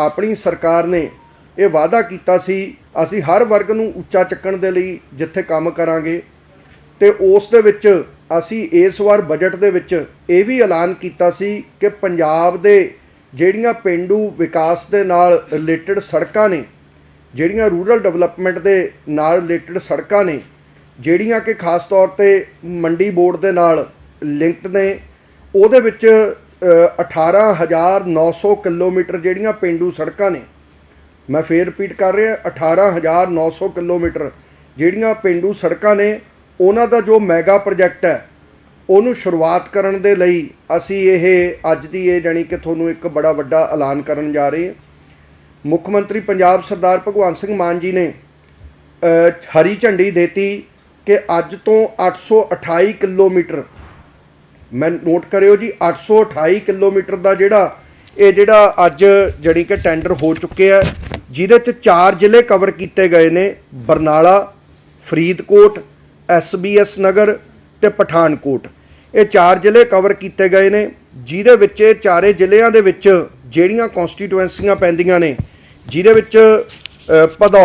ਆਪਣੀ ਸਰਕਾਰ ਨੇ ਇਹ ਵਾਅਦਾ ਕੀਤਾ ਸੀ, ਅਸੀਂ ਹਰ ਵਰਗ ਨੂੰ ਉੱਚਾ ਚੱਕਣ ਦੇ ਲਈ ਜਿੱਥੇ ਕੰਮ ਕਰਾਂਗੇ ਤੇ ਉਸ ਦੇ ਵਿੱਚ ਅਸੀਂ ਇਸ ਵਾਰ ਬਜਟ ਦੇ ਵਿੱਚ ਇਹ ਵੀ ਐਲਾਨ ਕੀਤਾ ਸੀ ਕਿ ਪੰਜਾਬ ਦੇ ਜਿਹੜੀਆਂ ਪਿੰਡੂ ਵਿਕਾਸ ਦੇ ਨਾਲ ਰਿਲੇਟਡ ਸੜਕਾਂ ਨੇ, ਜਿਹੜੀਆਂ ਰੂਰਲ ਡਿਵੈਲਪਮੈਂਟ ਦੇ ਨਾਲ ਰਿਲੇਟਡ ਸੜਕਾਂ ਨੇ, ਜਿਹੜੀਆਂ ਕਿ ਖਾਸ ਤੌਰ ਤੇ ਮੰਡੀ ਬੋਰਡ ਦੇ ਨਾਲ ਲਿੰਕਡ ਨੇ, ਉਹਦੇ ਵਿੱਚ 18900 ਕਿਲੋਮੀਟਰ ਜਿਹੜੀਆਂ ਪਿੰਡੂ ਸੜਕਾਂ ਨੇ, ਮੈਂ ਫੇਰ ਰਿਪੀਟ ਕਰ ਰਿਹਾ 18900 ਕਿਲੋਮੀਟਰ ਜਿਹੜੀਆਂ ਪਿੰਡੂ ਸੜਕਾਂ ਨੇ, ਉਹਨਾਂ ਦਾ ਜੋ ਮੈਗਾ ਪ੍ਰੋਜੈਕਟ ਹੈ, ਉਹਨੂੰ ਸ਼ੁਰੂਆਤ ਕਰਨ ਦੇ ਲਈ ਅਸੀਂ ਇਹ, ਅੱਜ ਦੀ ਇਹ ਜਾਣੀ ਕਿ ਤੁਹਾਨੂੰ ਇੱਕ ਬੜਾ ਵੱਡਾ ਐਲਾਨ ਕਰਨ ਜਾ ਰਹੇ ਹਾਂ। ਮੁੱਖ ਮੰਤਰੀ ਪੰਜਾਬ ਸਰਦਾਰ ਭਗਵੰਤ ਸਿੰਘ ਮਾਨ ਜੀ ਨੇ ਹਰੀ ਝੰਡੀ ਦੇਤੀ ਕਿ ਅੱਜ ਤੋਂ 828 ਕਿਲੋਮੀਟਰ ਮੈਂ ਨੋਟ ਕਰਿਓ ਜੀ 828 ਕਿਲੋਮੀਟਰ ਦਾ ਜਿਹੜਾ ਇਹ ਜਿਹੜਾ ਅੱਜ ਜਿਹੜੀ ਕਿ ਟੈਂਡਰ ਹੋ ਚੁੱਕੇ ਆ, ਜਿਹਦੇ ਚ ਚਾਰ ਜ਼ਿਲ੍ਹੇ ਕਵਰ ਕੀਤੇ ਗਏ ਨੇ, ਬਰਨਾਲਾ, ਫਰੀਦਕੋਟ ਐਸਬੀਐਸ ਨਗਰ ਤੇ ਪਠਾਨਕੋਟ। ਇਹ ਚਾਰ ਜ਼ਿਲ੍ਹੇ ਕਵਰ ਕੀਤੇ ਗਏ ਨੇ, ਜਿਹਦੇ ਵਿੱਚ ਇਹ ਚਾਰੇ ਜ਼ਿਲ੍ਹਿਆਂ ਦੇ ਵਿੱਚ ਜਿਹੜੀਆਂ ਕਨਸਟੀਟੂਐਂਸੀਆਂ ਪੈਂਦੀਆਂ ਨੇ, ਜਿਹਦੇ ਵਿੱਚ ਭਦੌ